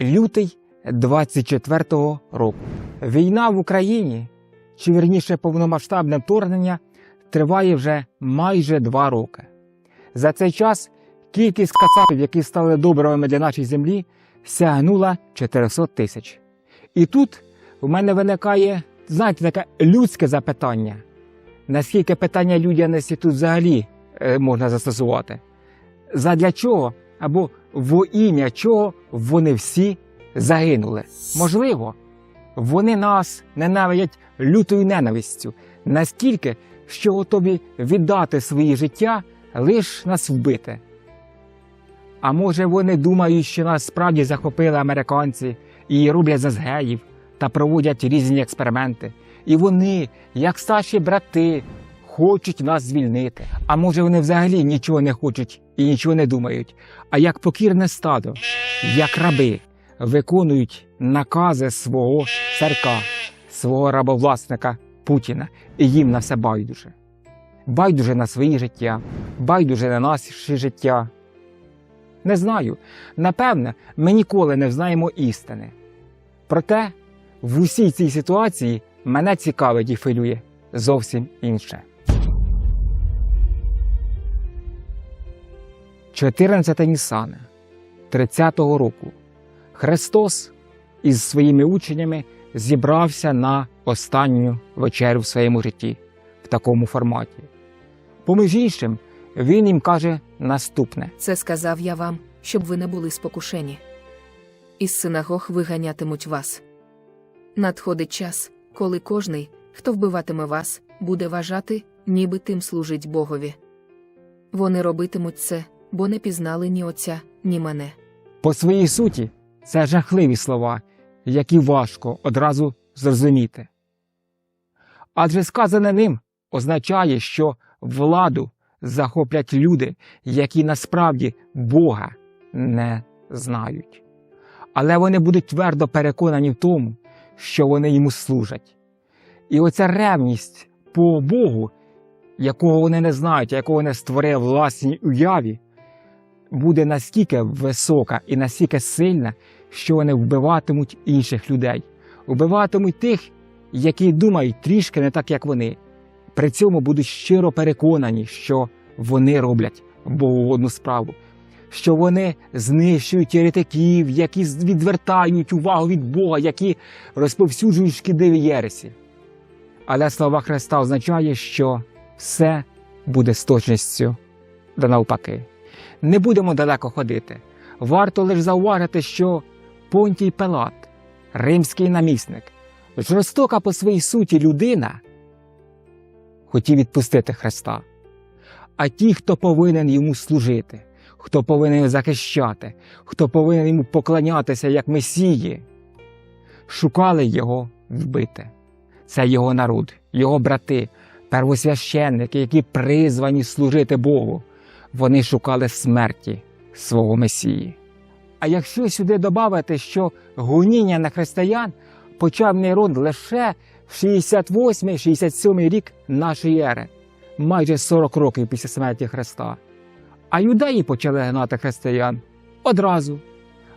Лютий 24-го року. Війна в Україні, чи вірніше повномасштабне вторгнення, триває вже майже два роки. За цей час кількість кацапів, які стали добривами для нашої землі, сягнула 400 тисяч. І тут у мене виникає, знаєте, таке людське запитання. Наскільки питання людяності тут взагалі е, можна застосувати? Задля чого або во ім'я чого вони всі загинули? Можливо, вони нас ненавидять лютою ненавистю, настільки, що готові віддати свої життя лиш нас вбити. А може вони думають, що нас справді захопили американці і роблять з геїв та проводять різні експерименти. І вони, як старші брати, хочуть нас звільнити. А може вони взагалі нічого не хочуть і нічого не думають, а як покірне стадо, як раби, виконують накази свого царка, свого рабовласника Путіна, і їм на все байдуже. Байдуже на свої життя, байдуже на наше життя. Не знаю. Напевне, ми ніколи не взнаємо істини. Проте в усій цій ситуації мене цікавить і хвилює зовсім інше. 14 Нісана 30-го року Христос із своїми ученями зібрався на останню вечерю в своєму житті в такому форматі. Поміж іншим, він їм каже наступне: Це сказав я вам, щоб ви не були спокушені. Із синагог виганятимуть вас. Надходить час, коли кожний, хто вбиватиме вас, буде вважати, ніби тим служить Богові. Вони робитимуть це, бо не пізнали ні отця, ні мене. По своїй суті, це жахливі слова, які важко одразу зрозуміти. Адже сказане ним означає, що владу захоплять люди, які насправді Бога не знають. Але вони будуть твердо переконані в тому, що вони йому служать. І оця ревність по Богу, якого вони не знають, якого не створив власній уяві, буде настільки висока і настільки сильна, що вони вбиватимуть інших людей, вбиватимуть тих, які думають трішки не так, як вони. При цьому будуть щиро переконані, що вони роблять боговодну справу, що вони знищують еретиків, які відвертають увагу від Бога, які розповсюджують шкідливі єресі. Але слова Христа означає, що все буде з точністю да навпаки. Не будемо далеко ходити. Варто лише зауважити, що Понтій Пилат, римський намісник, жорстока по своїй суті людина, хотів відпустити Христа. А ті, хто повинен йому служити, хто повинен його захищати, хто повинен йому поклонятися як Месії, шукали його вбити. Це його народ, його брати, первосвященники, які призвані служити Богу. Вони шукали смерті свого Месії. А якщо сюди додати, що гоніння на християн почав нейрон лише в 68-67 рік нашої ери, майже 40 років після смерті Христа. А юдеї почали гнати християн одразу.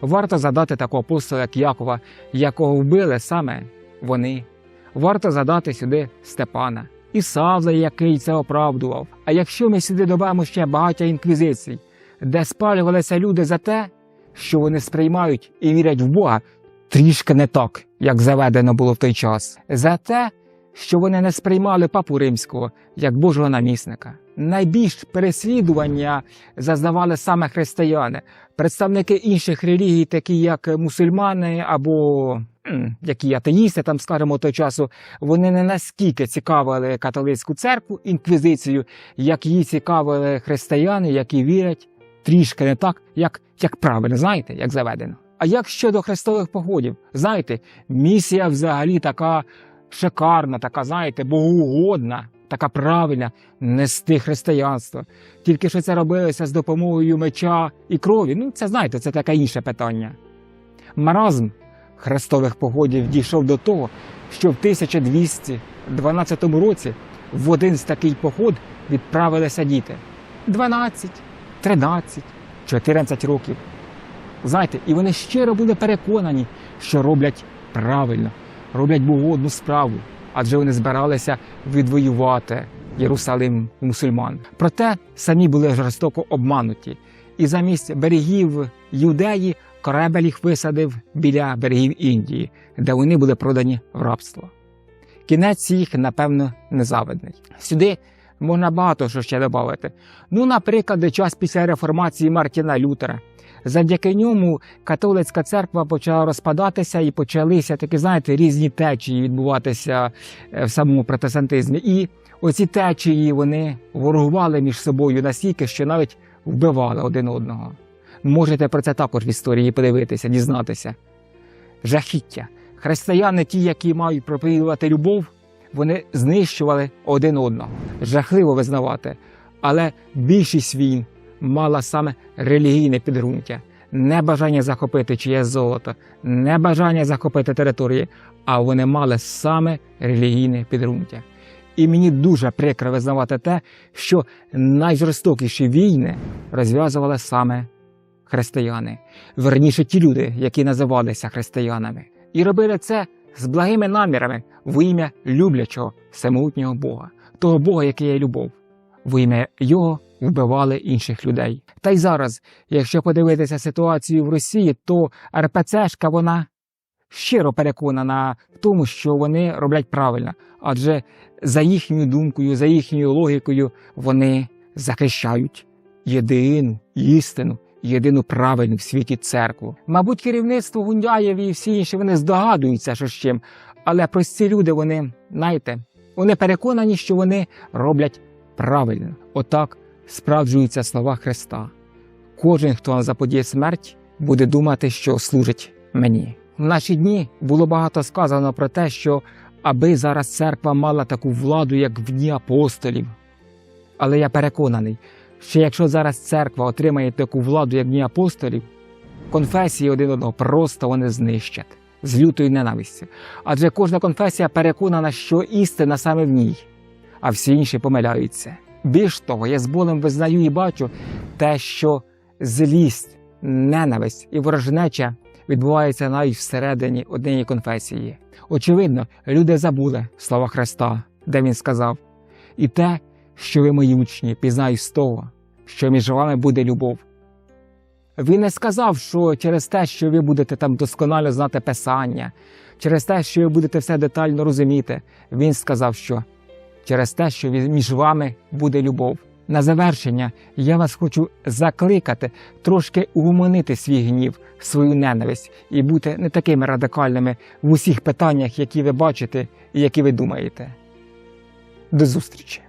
Варто задати такого апостола, як Якова, якого вбили саме вони. Варто задати сюди Степана і Савла, який це оправдував. А якщо ми сюди додамо ще багаття інквізицій, де спалювалися люди за те, що вони сприймають і вірять в Бога трішки не так, як заведено було в той час, за те, що вони не сприймали папу римського як Божого намісника. Найбільш переслідування зазнавали саме християни, представники інших релігій, такі як мусульмани або які атеїсти, там скажімо, того часу, вони не наскільки цікавили католицьку церкву, інквізицію, як її цікавили християни, які вірять трішки не так, як, як правильно, знаєте, як заведено. А як щодо хрестових походів, знаєте, місія взагалі така шикарна, така, знаєте, богоугодна, така правильна, нести християнство. Тільки що це робилося з допомогою меча і крові. Ну, це знаєте, це таке інше питання. Маразм хрестових походів дійшов до того, що в 1212 році в один з такий поход відправилися діти 12, 13, 14 років. Знаєте, і вони щиро були переконані, що роблять правильно, роблять богодну справу, адже вони збиралися відвоювати Єрусалим у мусульман. Проте самі були жорстоко обмануті, і замість берегів Юдеї корабель їх висадив біля берегів Індії, де вони були продані в рабство. Кінець їх, напевно, незавидний. Сюди можна багато що ще додати. Ну, наприклад, час після реформації Мартіна Лютера. Завдяки ньому католицька церква почала розпадатися і почалися такі, знаєте, різні течії відбуватися е, в самому протестантизмі. І оці течії вони ворогували між собою настільки, що навіть вбивали один одного. Можете про це також в історії подивитися, дізнатися. Жахіття. Християни, ті, які мають проповідувати любов, вони знищували один одного. Жахливо визнавати. Але більшість війн мала саме релігійне підґрунтя, не бажання захопити чиєсь золото, не бажання захопити території, а вони мали саме релігійне підґрунтя. І мені дуже прикро визнавати те, що найжорстокіші війни розв'язували саме християни, верніше ті люди, які називалися християнами, і робили це з благими намірами в ім'я люблячого всемогутнього Бога, того Бога, який є любов. В ім'я його вбивали інших людей. Та й зараз, якщо подивитися ситуацію в Росії, то РПЦшка вона щиро переконана в тому, що вони роблять правильно, адже за їхньою думкою, за їхньою логікою вони захищають єдину істину, єдину правильну в світі церкву. Мабуть, керівництво Гундяєв і всі інші вони здогадуються, що з чим, але прості люди, вони, знаєте, вони переконані, що вони роблять правильно. Отак справджуються слова Христа. Кожен, хто заподіє смерть, буде думати, що служить мені. В наші дні було багато сказано про те, що аби зараз церква мала таку владу, як в дні апостолів. Але я переконаний, що якщо зараз церква отримає таку владу, як дні апостолів, конфесії один одного просто вони знищать з лютою ненавистю. Адже кожна конфесія переконана, що істина саме в ній, а всі інші помиляються. Більш того, я з болем визнаю і бачу те, що злість, ненависть і ворожнеча відбувається навіть всередині однієї конфесії. Очевидно, люди забули слова Христа, де він сказав: і те, що ви мої учні, пізнають з того, що між вами буде любов. Він не сказав, що через те, що ви будете там досконало знати Писання, через те, що ви будете все детально розуміти, він сказав, що через те, що між вами буде любов. На завершення я вас хочу закликати трошки угомонити свій гнів, свою ненависть і бути не такими радикальними в усіх питаннях, які ви бачите і які ви думаєте. До зустрічі!